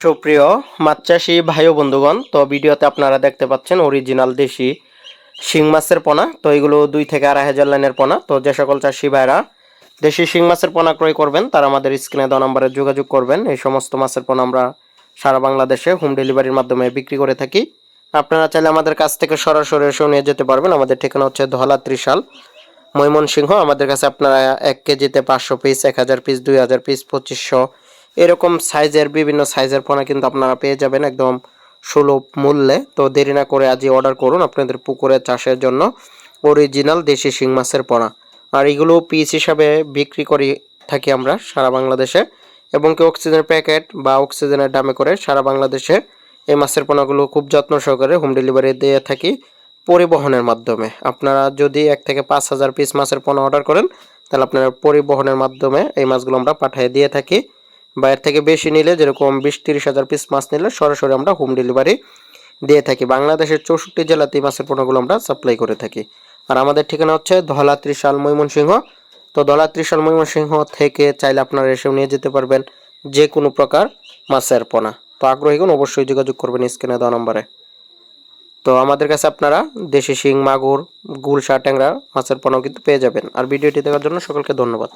সুপ্রিয় মাছ চাষি ভাই ও বন্ধুগণ, তো ভিডিওতে আপনারা দেখতে পাচ্ছেন অরিজিনাল দেশি শিং মাছের পোনা, তো এগুলো দুই থেকে আড়াই হাজার লাইনের পোনা। তো যে সকল চাষি ভাইরা দেশি শিং মাছের পোনা ক্রয় করবেন, তারা আমাদের স্ক্রিনে দেওয়া নম্বরে যোগাযোগ করবেন। এই সমস্ত মাছের পোনা আমরা সারা বাংলাদেশে হোম ডেলিভারির মাধ্যমে বিক্রি করে থাকি। আপনারা চাইলে আমাদের কাছ থেকে সরাসরি এসেও নিয়ে যেতে পারবেন। আমাদের ঠিকানা হচ্ছে ধলা ত্রিশাল, ময়মনসিংহ। আমাদের কাছে আপনারা এক কেজিতে পাঁচশো পিস এক হাজার পিস দুই হাজার পিস পঁচিশশো এরকম সাইজের, বিভিন্ন সাইজের পোনা কিন্তু আপনারা পেয়ে যাবেন একদম সুলভ মূল্যে। তো দেরি না করে আজই অর্ডার করুন আপনাদের পুকুরে চাষের জন্য অরিজিনাল দেশি শিং মাছের পোনা। আর এগুলো পিস হিসাবে বিক্রি করি থাকি আমরা সারা বাংলাদেশে এবং কি অক্সিজেনের প্যাকেট বা অক্সিজেনের দামে করে সারা বাংলাদেশে এই মাছের পোনাগুলো খুব যত্ন সহকারে হোম ডেলিভারি দিয়ে থাকি পরিবহনের মাধ্যমে। আপনারা যদি এক থেকে পাঁচ হাজার পিস মাছের পোনা অর্ডার করেন, তাহলে আপনারা পরিবহনের মাধ্যমে এই মাছগুলো আমরা পাঠিয়ে দিয়ে থাকি। বা এর থেকে বেশি নিলে যেরকম বিশ তিরিশ হাজার পিস মাছ নিলে সরাসরি আমরা হোম ডেলিভারি দিয়ে থাকি। বাংলাদেশের চৌষট্টি জেলাতে এই মাছের পণ্যগুলো আমরা সাপ্লাই করে থাকি। আর আমাদের ঠিকানা হচ্ছে ধলা ত্রিশাল ময়মনসিংহ। তো ধলা ত্রিশাল ময়মনসিংহ থেকে চাইলে আপনারা এসেও নিয়ে যেতে পারবেন যে কোনো প্রকার মাছের পোনা। তো আগ্রহীগণ অবশ্যই যোগাযোগ করবেন স্ক্রিনে দেওয়া নম্বরে। তো আমাদের কাছে আপনারা দেশি শিং, মাগুর, গুলশা, ট্যাংরা মাছের পোনাও কিন্তু পেয়ে যাবেন। আর ভিডিওটি দেখার জন্য সকলকে ধন্যবাদ।